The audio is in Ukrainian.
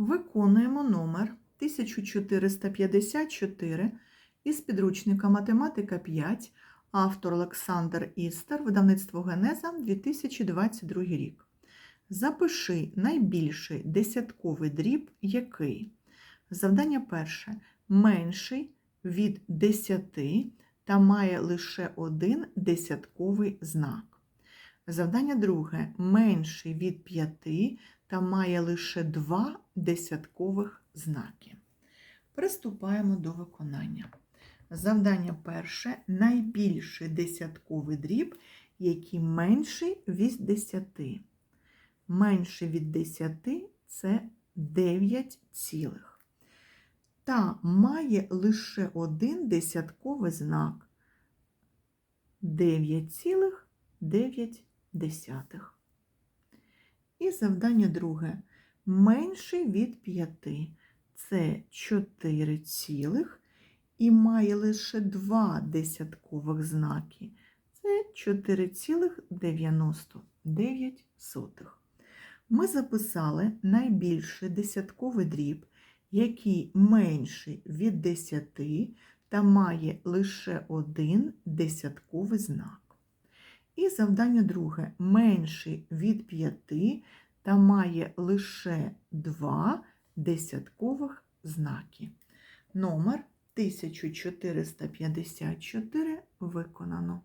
Виконуємо номер 1454 із підручника Математика 5, автор Олександр Істер, видавництво Генеза 2022 рік. Запиши найбільший десятковий дріб який. Завдання перше. Менший від 10 та має лише один десятковий знак. Завдання друге. Менший від 5 та має лише два десяткових знаки. Приступаємо до виконання. Завдання перше найбільший десятковий дріб, який менший від 10. Менший від 10 це 9 цілих. Та має лише один десятковий знак 9,9. І завдання друге. Менший від 5 це 4 цілих і має лише два десяткових знаки. Це 4,99. Ми записали найбільший десятковий дріб, який менший від 10 та має лише один десятковий знак. І завдання друге менший від 5 та має лише два десяткових знаки. Номер 1454 виконано.